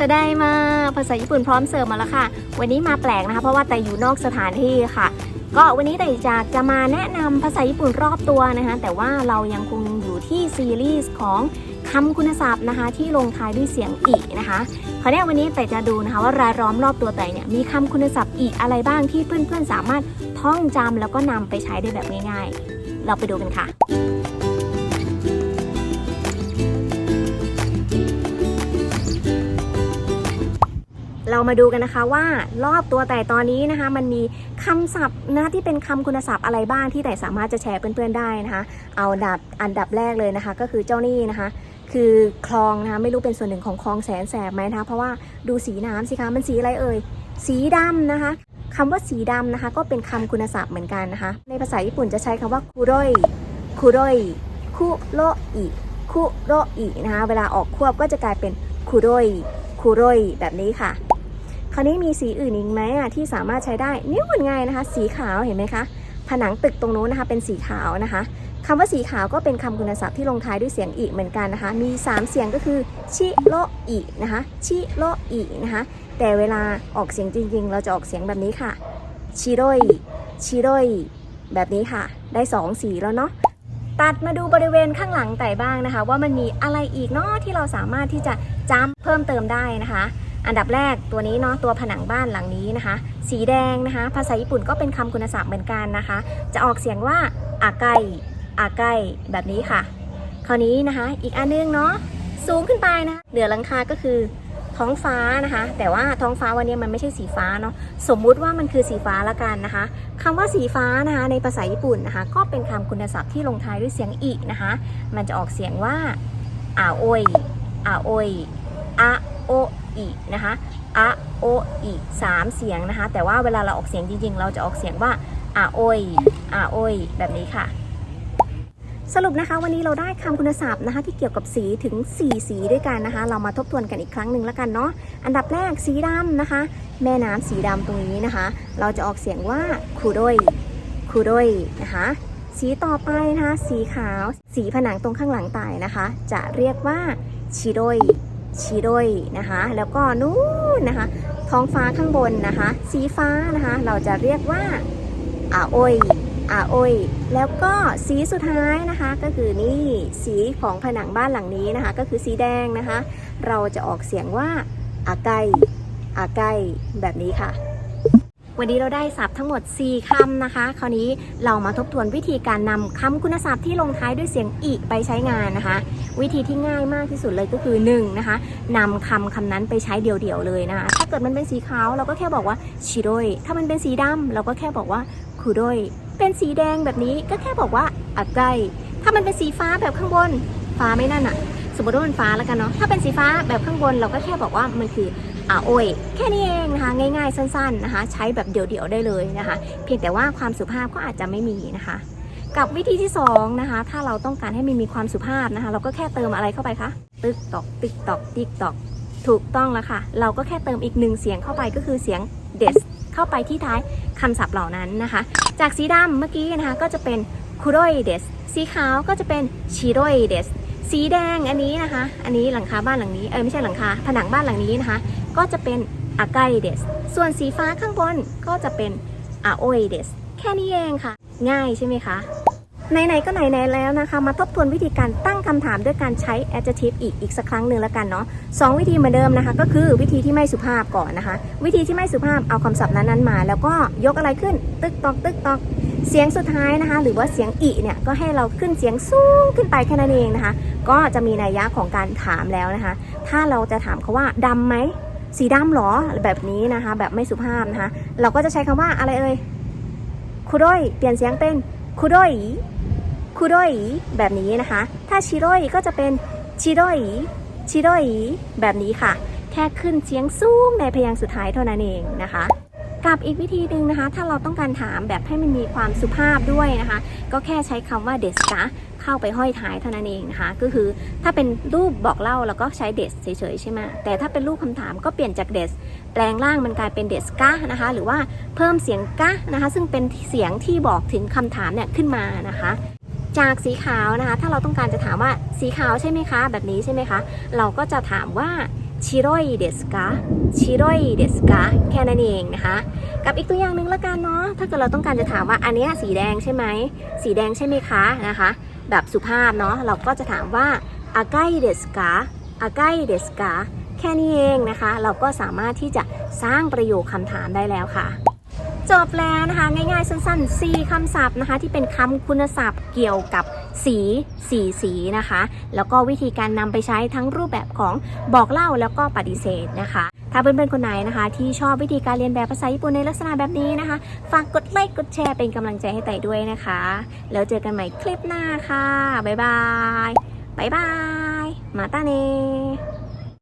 จะได้มาภาษาญี่ปุ่นพร้อมเสิร์ฟมาแล้วค่ะ วันนี้มาแปลกนะคะ เพราะว่าแต่อยู่นอกสถานที่ค่ะ ก็วันนี้แต่จะจะมาแนะนำภาษาญี่ปุ่นรอบตัวนะคะ แต่ว่าเรายังคงอยู่ที่ซีรีส์ของคำคุณศัพท์นะคะ ที่ลงท้ายด้วยเสียงอีนะคะคราวนี้วันนี้แต่จะดูนะคะว่ารายล้อมรอบตัวแต่เนี่ยมีคำคุณศัพท์อีอะไรบ้างที่เพื่อนๆสามารถท่องจำแล้วก็นำไปใช้ได้แบบง่าย ๆ เราไปดูกันค่ะ เรามาดูกันนะคะว่ารอบตัวแต่ตอนนี้นะคะ มันมีคำศัพท์นะที่เป็นคำคุณศัพท์อะไรบ้างที่แต่สามารถจะแชร์เพื่อนๆได้นะคะ เอาดับอันดับแรกเลยนะคะ ก็คือเจ้านี่นะคะ คือคลองนะคะไม่รู้เป็นส่วนหนึ่งของคลองแสนแสบไหมนะคะ เพราะว่าดูสีน้ำสิคะมันสีอะไรเอ่ยสีดำนะคะคำว่าสีดำนะคะ ก็เป็นคำคุณศัพท์เหมือนกันนะคะ ในภาษาญี่ปุ่นจะใช้คำว่าคุโรยคุโรยคุโรอิคุโรอินะคะ เวลาออกควบก็จะกลายเป็นคุโรยคุโรยแบบนี้ค่ะ คราวนี้มีสีอื่นอีกไหมอะที่สามารถใช้ได้นี่เหมือนไงนะคะ สีขาวเห็นไหมคะ ผนังตึกตรงนู้นนะคะ เป็นสีขาวนะคะคำว่าสีขาวก็เป็นคำคุณศัพท์ที่ลงท้ายด้วยเสียงอีเหมือนกันนะคะ มี 3 เสียงก็คือชิโรอินะคะชิโรอินะคะ แต่เวลาออกเสียงจริง ๆ เราจะออกเสียงแบบนี้ค่ะชิโรยชิโรยแบบนี้ค่ะ ได้ 2 สีแล้วเนาะตัดมาดูบริเวณข้างหลังแต่บ้างนะคะ ว่ามันมีอะไรอีกเนาะที่เราสามารถที่จะจำเพิ่มเติมได้นะคะ อันดับแรกตัวนี้เนาะตัวผนังบ้านหลังนี้นะคะ สีแดงนะคะ ภาษาญี่ปุ่นก็เป็นคำคุณศัพท์เหมือนกันนะคะ จะออกเสียงว่าอาไกอาไกแบบนี้ค่ะ คราวนี้นะคะ อีกอันนึงเนาะสูงขึ้นไปนะเหนือหลังคาก็คือท้องฟ้านะคะ แต่ว่าท้องฟ้าวันนี้มันไม่ใช่สีฟ้าเนาะสมมุติว่ามันคือสีฟ้าละกันนะคะคำว่าสีฟ้านะคะ ในภาษาญี่ปุ่นนะคะ ก็เป็นคำคุณศัพท์ที่ลงท้ายด้วยเสียงอินะคะ มันจะออกเสียงว่าอาโอยอาโอยอาโอ อินะคะอาโออิสามเสียงนะคะ แต่ว่าเวลาเราออกเสียงจริงๆ เราจะออกเสียงว่าอาโอยอาโอยแบบนี้ค่ะ สรุปนะคะ วันนี้เราได้คำคุณศัพท์นะคะ ที่เกี่ยวกับสีถึง 4 สีด้วยกันนะคะ เรามาทบทวนกันอีกครั้งหนึ่งแล้วกันเนาะอันดับแรกสีดำนะคะ แม่น้ำสีดำตรงนี้นะคะ เราจะออกเสียงว่าคูโดยคูโดยนะคะสีต่อไปนะคะ สีขาว สีผนังตรงข้างหลังตายนะคะ จะเรียกว่าชิโดย ชิโดยนะคะ แล้วก็นู้นนะคะ ท้องฟ้าข้างบนนะคะ สีฟ้านะคะ เราจะเรียกว่าอาโอยอาโอยแล้วก็สีสุดท้ายนะคะ ก็คือนี่สีของผนังบ้านหลังนี้นะคะ ก็คือสีแดงนะคะ เราจะออกเสียงว่าอาไกอาไกแบบนี้ค่ะ วันนี้เราได้ศัพท์ทั้งหมด 4คำนะคะ คราวนี้เรามาทบทวนวิธีการนำคำคุณศัพท์ที่ลงท้ายด้วยเสียงอีไปใช้งานนะคะ วิธีที่ง่ายมากที่สุดเลยก็คือ1นะคะนำคำคำนั้นไปใช้เดี่ยวๆเลยนะคะ ถ้าเกิดมันเป็นสีขาวเราก็แค่บอกว่าชิโดยถ้ามันเป็นสีดำเราก็แค่บอกว่าคุโดยเป็นสีแดงแบบนี้ก็แค่บอกว่าอาไกถ้ามันเป็นสีฟ้าแบบข้างบนฟ้าไม่นั่นอะสมมติว่ามันฟ้าแล้วกันเนาะถ้าเป็นสีฟ้าแบบข้างบนเราก็แค่บอกว่ามันคือ อาโอยแค่นี้เองนะคะง่ายๆสั้นๆนะคะ ใช้แบบเดี่ยวๆได้เลยนะคะ เพียงแต่ว่าความสุภาพก็อาจจะไม่มีนะคะ กับวิธีที่สองนะคะถ้าเราต้องการให้มันมีความสุภาพนะคะ เราก็แค่เติมอะไรเข้าไปคะตึกตอกติ๊กตอกติ๊กตอกถูกต้องแล้วค่ะ เราก็แค่เติมอีกหนึ่งเสียงเข้าไปก็คือเสียงเดสเข้าไปที่ท้ายคำศัพท์เหล่านั้นนะคะ จากสีดำเมื่อกี้นะคะก็จะเป็นคุโรยเดสสีขาวก็จะเป็นชิโรยเดสสีแดงอันนี้นะคะ อันนี้หลังคาบ้านหลังนี้เออไม่ใช่หลังคาผนังบ้านหลังนี้นะคะ ก็จะเป็นอาไกเดสส่วนสีฟ้าข้างบนก็จะเป็นอาโอเดสแค่นี้เองค่ะ ง่ายใช่ไหมคะไหนๆก็ไหนๆแล้วนะคะ มาทบทวนวิธีการตั้งคำถามด้วยการใช้ adjective อีกอีกสักครั้งหนึ่งแล้วกันเนาะสองวิธีเหมือนเดิมนะคะ ก็คือวิธีที่ไม่สุภาพก่อนนะคะ วิธีที่ไม่สุภาพเอาคำศัพท์นั้นๆมา แล้วก็ยกอะไรขึ้น ตึกตอกตึกตอกเสียงสุดท้ายนะคะ หรือว่าเสียงอีเนี่ยก็ให้เราขึ้นเสียงสูงขึ้นไปแค่นั้นเองนะคะ ก็จะมีนัยยะของการถามแล้วนะคะ ถ้าเราจะถามเขาว่าดำไหม สีดำหรอแบบนี้นะคะ แบบไม่สุภาพนะคะ เราก็จะใช้คำว่าอะไรเอ่ยคุโดยเปลี่ยนเสียงเป็นคุโดยคุโดยแบบนี้นะคะ ถ้าชิโดยก็จะเป็นชิโดยชิโดยแบบนี้ค่ะ แค่ขึ้นเสียงสูงในพยางค์สุดท้ายเท่านั้นเองนะคะกับอีกวิธีหนึ่งนะคะ ถ้าเราต้องการถามแบบให้มันมีความสุภาพด้วยนะคะ ก็แค่ใช้คำว่าเดสกะ เข้าไปห้อยท้ายเท่านั้นเองนะคะ ก็คือถ้าเป็นรูปบอกเล่าเราก็ใช้เดสเฉยๆใช่ไหมแต่ถ้าเป็นรูปคำถามก็เปลี่ยนจากเดสแปลงร่างมันกลายเป็นเดสกะนะคะ หรือว่าเพิ่มเสียงกะนะคะ ซึ่งเป็นเสียงที่บอกถึงคำถามเนี่ยขึ้นมานะคะจากสีขาวนะคะ ถ้าเราต้องการจะถามว่าสีขาวใช่ไหมคะ แบบนี้ใช่ไหมคะ เราก็จะถามว่าชิโรยเดสกาชิโรยเดสกาแค่นั้นเองนะคะ กับอีกตัวอย่างหนึ่งละกันเนาะถ้าเกิดเราต้องการจะถามว่าอันนี้สีแดงใช่ไหมสีแดงใช่ไหมคะนะคะ แบบสุภาพเนาะเราก็จะถามว่าอาไกเดสกาอาไกเดสกาแค่นี้เองนะคะ เราก็สามารถที่จะสร้างประโยคคำถามได้แล้วค่ะ จบแล้วนะคะ ง่ายๆ สั้นๆ 4คำศัพท์นะคะ ที่เป็นคำคุณศัพท์เกี่ยวกับสีสีสีนะคะ แล้วก็วิธีการนำไปใช้ทั้งรูปแบบของบอกเล่าแล้วก็ปฏิเสธนะคะ ถ้าเพื่อนๆคนไหนนะคะ ที่ชอบวิธีการเรียนแบบภาษาญี่ปุ่นในลักษณะแบบนี้นะคะ ฝากกดไลค์กดแชร์เป็นกำลังใจให้ไต่ด้วยนะคะ แล้วเจอกันใหม่คลิปหน้าค่ะ บ๊ายบาย บ๊ายบาย มาตาเน